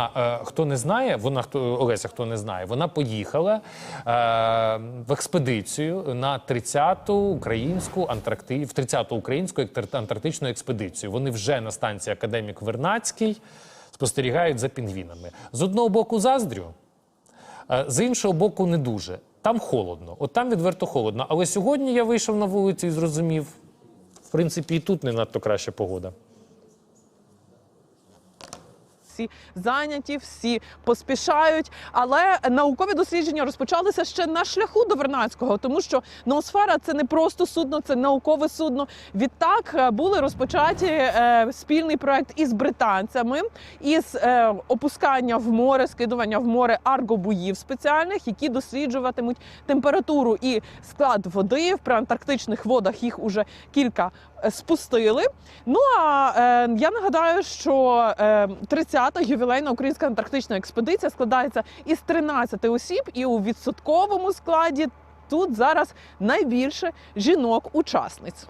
Е, хто не знає, вона хто Олеся, хто не знає, вона поїхала е, в експедицію на 30-ту українську антаркти... в 30-ту українську антарктичну експедицію. Вони вже на станції Академік Вернацький спостерігають за пінгвінами. З одного боку заздрю, е, з іншого боку, не дуже. Там холодно, от там відверто холодно. Але сьогодні я вийшов на вулицю і зрозумів, в принципі, і тут не надто краща погода. Всі зайняті, всі поспішають. Але наукові дослідження розпочалися ще на шляху до Вернадського, тому що ноосфера це не просто судно, це наукове судно. Відтак е, були розпочаті е, спільний проект із британцями із е, опускання в море, скидування в море аргобуїв спеціальних, які досліджуватимуть температуру і склад води в приантарктичних водах. Їх уже кілька е, спустили. Ну а е, я нагадаю, що е, 30-та ювілейна українська антарктична експедиція складається із 13 осіб, і у відсотковому складі тут зараз найбільше жінок-учасниць.